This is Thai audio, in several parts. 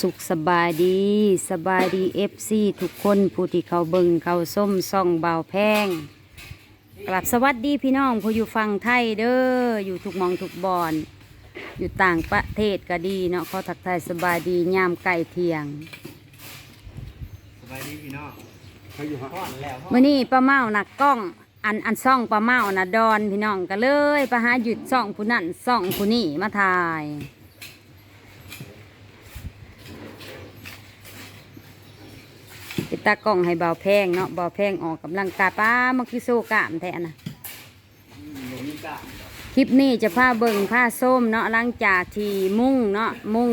สุขสบายดีสบายดีเอฟซีทุกคนผู้ที่เขาเบิงเขาส้มซ่องเบาวแพงกลับสวัสดีพี่น้องผู้อยู่ฟังไทยเด้ออยู่ทุกหมองทุกบอนอยู่ต่างประเทศก็ดีเนาะเขาทักทายสบายดียามไก่เที่ยงสบายดีพี่น้องเขาอยู่ห้องแล้วมื่อนี้ป้าเมาหนักกล้องอันอันซ่องป้าเมานะดอนพี่น้องก็เลยไปหาหยุดซ่องผู้นั่นซ่องผู้นี่มาถ่าย ติดตากล้องให้เบาแพงเนาะเบาแพงออกกำลังกายป้ามาคือโซกามแท้นะหนูมีกะคลิปนี้จะพาเบิ่งผ้าส้มเนาะหลังจากที่มุ่งเนาะมุ่ง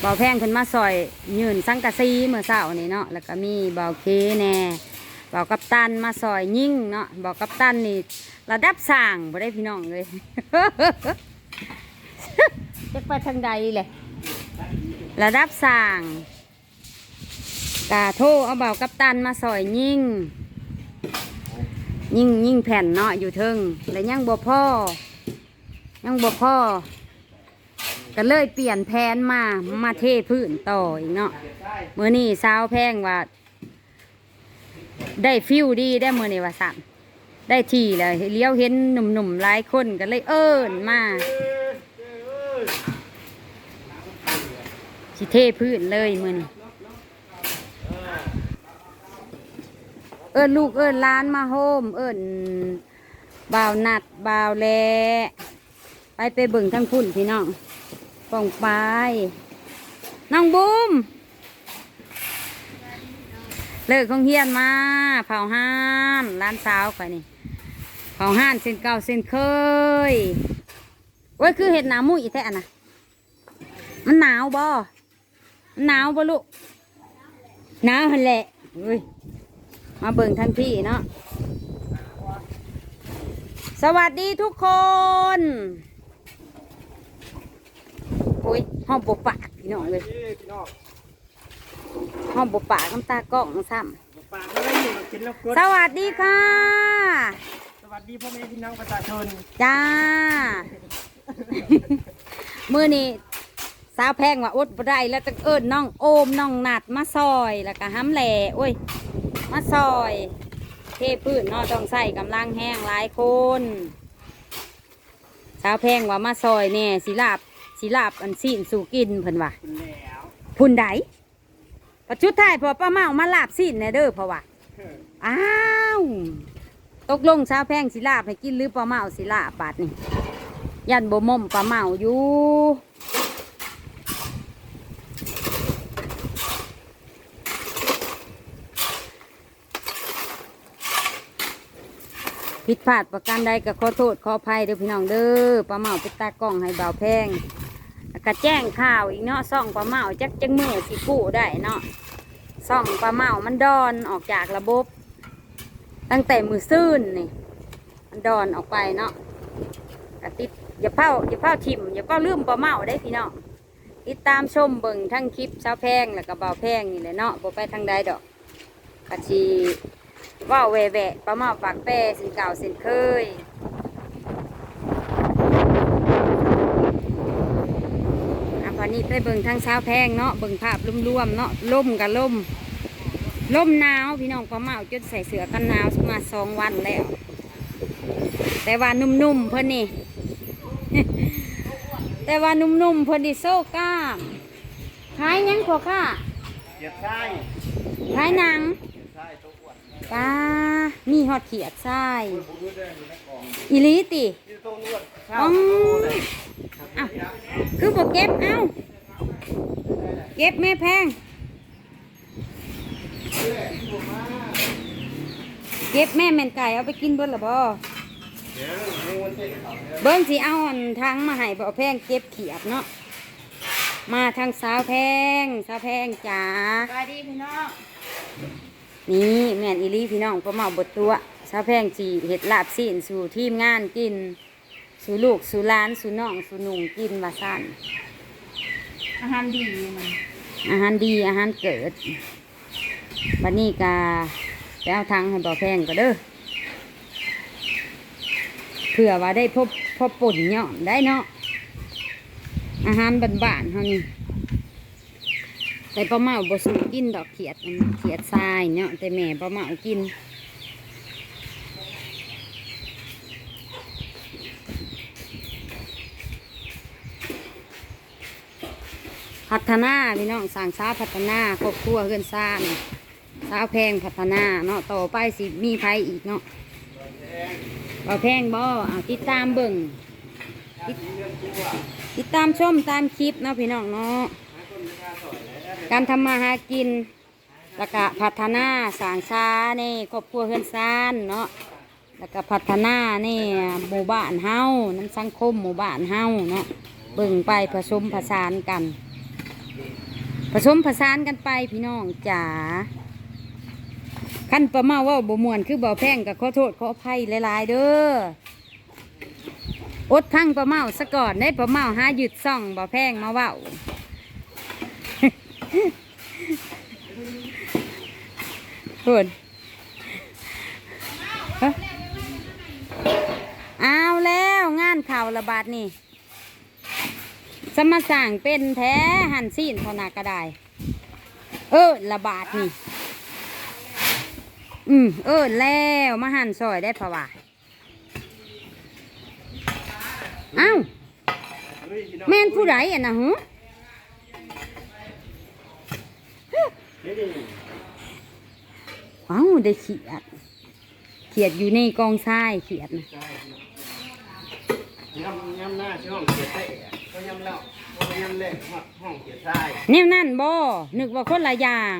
เบาแพงขึ้นมาซอยยืนสังกะซีเมื่อเช้านี่เนาะแล้วก็มีเบาเคแน่เบากัปตันมาซอยยิ่งเนาะเบากัปตันนี่ระดับสร้างบ่ได้พี่น้องเลยจะไปทางใดเลยระดับสร้าง กาโทเอาเบากัปตันมาซอยยิ่ง ยิ่งยิ่งแผ่นเนาะอยู่เทิงแล้วยังบ่พ่อยังบ่พ่อก็เลยเปลี่ยนแผนมามาเทพื้นต่ออีกเนาะเมื่อนี้สาวแพงว่า ได้ฟิวดีได้เมื่อนี้ว่าสั่นได้ทีเลยเลี้ยวเห็นหนุ่มๆหลายคนก็เลยเอิ้นมาสิเทพื้นเลยมื่อนี้ เอิ้นลูกเอิ้นหล้านมาโฮม เอิ้นบ่าวนัดบ่าวแลไปไปเบิ่งทั้งพุ่นพี่น้องป่องไปน้องบูมเลิกของเฮียนมาเผาห้านร้านสาวไปนี่เผาห้านเส้นเก่าเส้นเคยโอ้ยคือเห็ดหนาวมุ้ยแท้นะมันหนาวบ่หนาวบ่ลูกหนาวหันแหละเฮ้ย มาเบิ่งทันพี่เนาะสวัสดีทุกคนโอ้ยห้องบปากพี่น้องเลยพี่น้องห้องบปากน้ำตากล้องซ้ปากไม่ได้อยู่กินแล้วกดำสวัสดีค่ะ สวัสดีพ่อแม่พี่น้องประชาชน จ้า มือนี้สาวแพงว่าอดบ่ได้แล้วจะเอิญน้องโอมน้องนัดมาซอยแล้วก็ห้ำแหล่โอ้ย มาซอย เทพื้นเนาะต้องใส่กำลังแห้งหลายคนสาวแพงว่ามาซอยแน่สิลาบสิลาบอันซีนสู่กินเพิ่นว่าพุ่นใดปัจจุดท้ายพอป้าเมามาลาบซีนแน่เด้อเพราะว่าอ้าวตกลงสาวแพงสิลาบให้กินหรือป้าเมาสิลาบบาดนี่ยันบ่มมป้าเมาอยู่ ผิดพลาดประการใดก็ขอโทษขออภัยเด้อพี่น้องเด้อป้าเมาไปตากล้องให้เบาแพงแล้วก็แจ้งข่าวอีกเนาะซ่องป้าเมาจักจังมือสิกู้ได้เนาะซ่องป้าเมามันดอนออกจากระบบ ตั้งแต่มือซื่นนี่มันดอนออกไปเนาะกติดอย่าเผาอย่าเผาทิมอย่าเผาลืมปลาเมาได้พี่เนาะติดตามชมเบิ่งทั้งคลิปเช้าแพงแล้วก็เบาแพงนี่แหละเนาะบ่ไปทางใดดอกกะชี ว่าวแหวะแหวะปลาเมาปากแป้สินเก่าสินเคยอะพอนี้ไปเบิ่งทางเช้าแพงเนาะเบิ่งภาพรวมๆเนาะล่มกับล่มลมหนาวพี่น้องปลาเมาจนใส่เสื้อกันหนาวมาสองวันแล้ว แต่ว่านุ่มๆเพิ่นนี่แต่ว่านุ่มๆเพิ่นดิโซก้ามขายหยังพอค่ะเกียดไส้ขายหนังเกียดไส้ตัว อ้วนปลามีฮอดเขียดทรายผมรู้ได้อยู่ในกล่องอีหลีติที่ตัวอ้วนอ๋ออ้าวคือบอกเก็บเอ้า เก็บแม่แพง เก็บแม่แม่นไก่เอาไปกินเบิ้ลหรอบ่เดี๋ยวมึงวันที่สองเนี่ยเบิ้งสิเอาอันทางมาให้บ่แพงเก็บเขียดเนาะมาทางสาวแพงสาวแพงจ๋าสวัสดีพี่น้อง นี่แม่นอีหลีพี่น้องก็มาบดตัวสาวแพงจีเห็ดลาบซีนสู่ทีมงานกิน สู่ลูกสู่หล้านสู่น้องสู่หนุ่งกินมาสั่นอาหารดีมันอาหารดีอาหารเกิดบันนี้กาไปเอาทางให้บ่อแพงก็เด้อเผื่อว่าได้พบพบป่นย่อมได้เนาะอาหารบ้านๆเฮานี่ แต่ปลาเมาบ่สูกินดอกเขียดเขียดทรายเนาะแต่แม่ปลาเมากินพัฒนาพี่น้องสั่งสาพัฒนาครอบครัวเพื่อนซ่านสาวแพงพัฒนาเนาะต่อไปสิมีไผอีกเนาะบ่แพงบ่เอาติดตามเบิ่งติดติดตามชมตามคลิปเนาะพี่น้องเนาะ การทำมาหากินแล้วก็พัฒนาสางชาในครอบครัวเพื่อนซานเนาะแล้วก็พัฒนาในหมู่บ้านเฮาน้ำสังคมหมู่บ้านเฮาเนาะเบิ่งไปผสมผสานกัน ผสมผสานกันไปพี่น้องจ๋าขั้นประมาว่าบ่มวนคือบ่แพงกับขอโทษขออภัยหลาย ๆ เด้ออดทั้งประเมาสะก่อนได้ประเมาหาหยุดซ่องบ่แพงมาว้า พูดเอ้อเอาแล้วงานข่าวระบาดนี่สมาสั่งเป็นแท้หันซีนเทานากระไดเออระบาดนี่ อืมเออแล้วมาหันซอยได้พะว่าอ้าแม่นผู้ใดอะนะหือ นี่ดิ เอ้าได้เขียด เขียดอยู่ในกองทรายเขียดนะใช่ยำยำหน้าช่องเกียร์เตะก็ยำแล้วก็ยำเละห้องเกียร์ทรายแนวนั่นบ่นึกว่าคนละอย่าง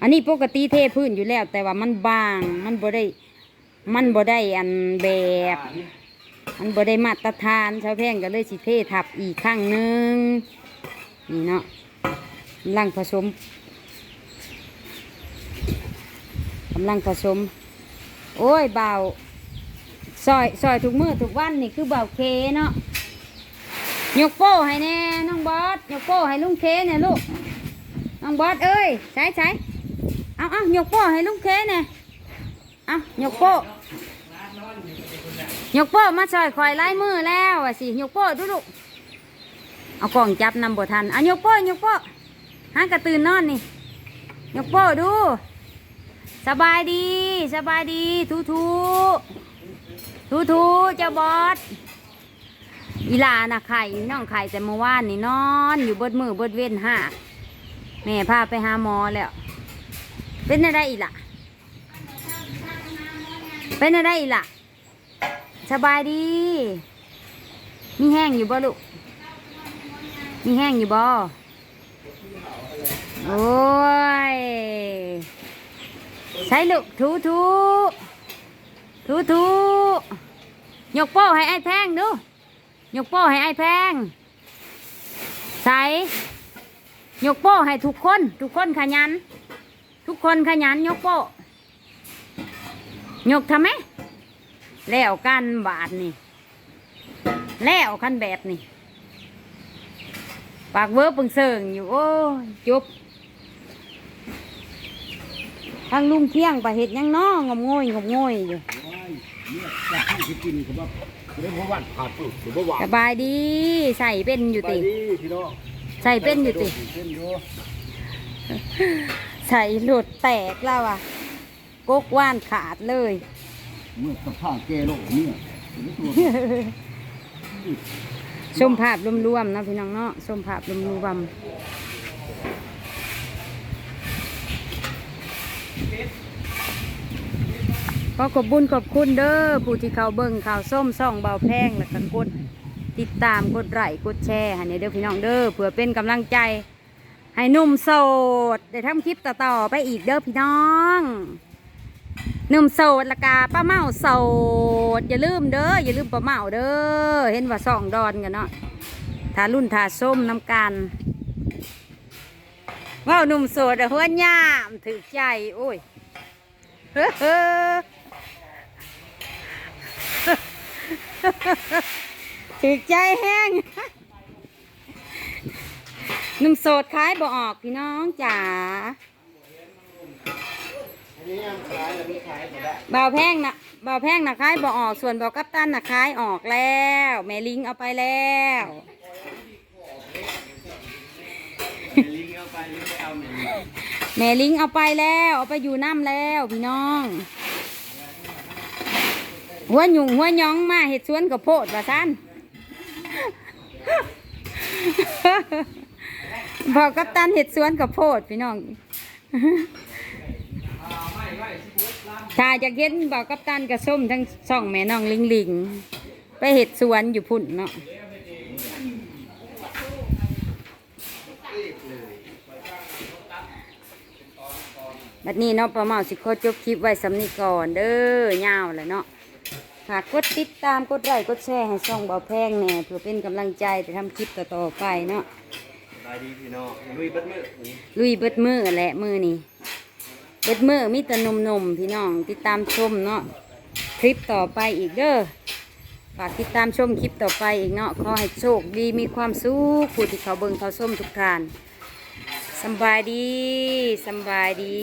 อันนี้ปกติเทพื้นอยู่แล้ว แต่ว่ามันบาง มันบ่ได้ มันบ่ได้อันแบบ มันบ่ได้มาตรฐานชาวแพงก็เลยสิเททับอีกครั้งหนึ่งนี่เนาะ กำลังผสมกำลังผสม โอ้ยเบาซอยซอยทุกมือทุกวันนี่คือเบาเคเนาะยกโป้ให้แน่น้องบอสยกโป้ให้ลุงเคเนี่ยลูกน้องบอสเอ้ยใช้ใช้เอาเอายกโป้ให้ลุงเคเนี่ยเอายกโป้ยกโป้มาซอยคอยไล่มือแล้วอะสิยกโป้ดูลูกเอากล่องจับนำบทันอะยกโป้ยกโป้ หากระตื่นนอนนี่ยกโป้ดู สบายดี สบายดี ทูทูทูทูเจ้าบอสอีลานะไข่น้องไข่แต่เมื่อวานนี่นอน อยู่บดมือบดเว้นห้าแม่พาไปหาหมอแล้ว เป็นอะไรอีกล่ะ เป็นอะไรอีกล่ะ สบายดี มีแห้งอยู่บ่ลูก มีแห้งอยู่บ่ โอ้ยใช้ลูกทูทูทูทูยกโป้ให้ไอ้แพงดูยกโป้ให้ไอ้แพงใส่ยกโป้ให้ทุกคน ทุกคนขยัน ทุกคนขยันยกโป้ยกทำไหมแล้วกันบาทนี่แล้วคันแบบนี่ ปากเวอร์ปึงเสิงอยู่โอ้จบทางลุงเที่ยงไปเห็ดยังน้องงมงอยงมงอยอยู่เนี่ยจะให้สิกินเขาบอกเรื่องวันผ่าตุหรือว่าหวาสบายดีใส่เป็นอยู่ติใส่เป็นอยู่ติใส่หลุดแตกแล้วอะกกว่านขาดเลย เมื่อสภาพแกโลกเนี่ย ชมภาพรวมๆนะพี่น้องเนาะชมภาพรวมๆก็ขอบบุญขอบคุณเด้อผู้ที่เขาเบิ่งข่าวส้มส่องเบาแพงแล้วก็กดติดตามกดไลค์กดแชร์ให้ในเด้อพี่น้องเด้อเพื่อเป็นกำลังใจให้นุ่มโสดได้ทำคลิปต่อๆไปอีกเด้อพี่น้อง หนุ่มโสดละกาป้าเมาโสด อย่าลืมเด้ออย่าลืมป้าเมาเด้อเห็นว่าสองดอนกันเนาะทารุ่นทาส้มน้ำกันว้าวหนุ่มโสดอะหัวย่ามถือใจโอ้ยเฮ้อถือใจแห้งหนุ่มโสดขายบ่ออกพี่น้องจ๋า บ่าวแพงนะบ่าวแพงนะขายบ่ออกส่วนบ่าวกัปตันนะขายออกแล้วแม่ลิงเอาไปแล้วลิงไปหรือไปเอาหนึ่งแม่ลิงเอาไปแล้วเอาไปอยู่น้ำแล้วพี่น้อง หัวหยุ่งหัวหยองมาเห็ดสวนกับโพดว่าซันบอกกับตันเห็ดสวนกับโพดพี่น้อง ถ้าจะเห็นบอกกับตันกับส้มทั้งสองแม่น้องลิงลิงไปเห็ดสวนอยู่พุ่นเนาะบัดนี้เนาะประมาสิขอจบคลิปไว้สำนีก่อนเด้อยาวเลยเนาะฝากกดติดตามกดไลค์กดแชร์ให้ช่องเบาแพงแหน่เพื่อเป็นกำลังใจไปทำคลิปต่อๆไปเนาะสบายดีพี่น้องลุยเบัดมือนี่ลุยเบิดมือแหละมือนี่ เบิดมือมีแต่หนมๆพี่น้องติดตามชมเนาะคลิปต่อไปอีกเด้อฝากติดตามชมคลิปต่อไปอีกเนาะขอให้โชคดีมีความสุขผู้ที่เขาเบิงเขาส้มทุกทานสบายดีสบายดี